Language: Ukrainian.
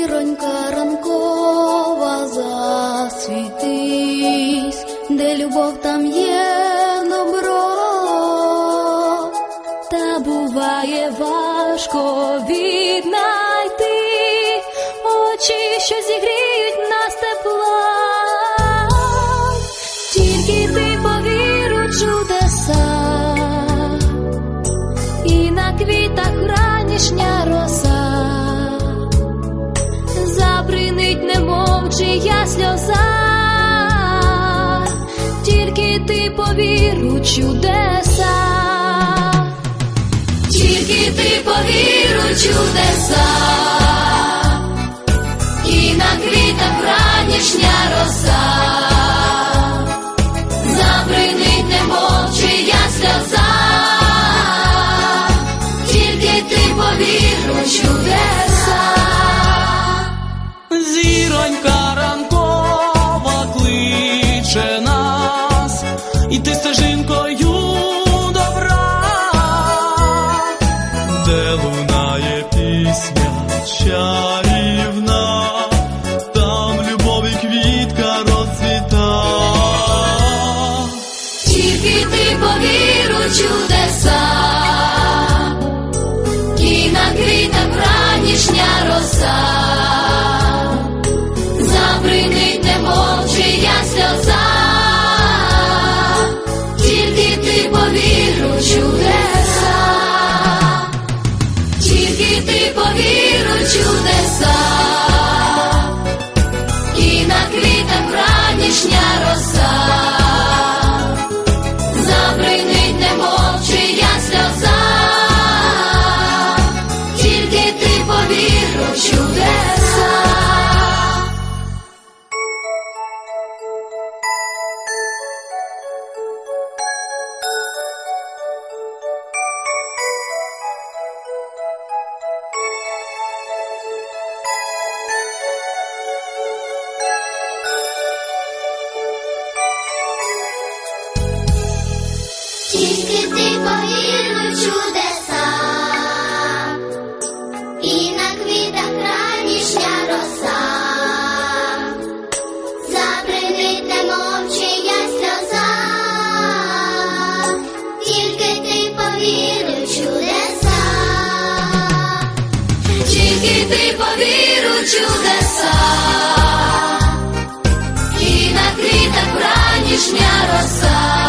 Іронька ранкова засвітись, де любов там є добро, та буває важко віднайти очі, що зігріють нас тепла, тільки ти повіру чудеса, і на квітах ранішня. Чия сльоза, тільки ти повір у чудеса, тільки ти повір у чудеса, і на квітах ранішня роса, забринить, немов чия сльоза, тільки ти повір у чудеса. Зіронька чудеса, і на квітах ранішня роса, забринить немов чия сльоза, тільки ти повір чудеса, тільки ти повір чудеса, У чудеса, і на квітах ранішня роса, забринить немов чия сльоза, тільки ти повір у чудеса, Тільки ти повір чудеса, і на квітах ранішня роса,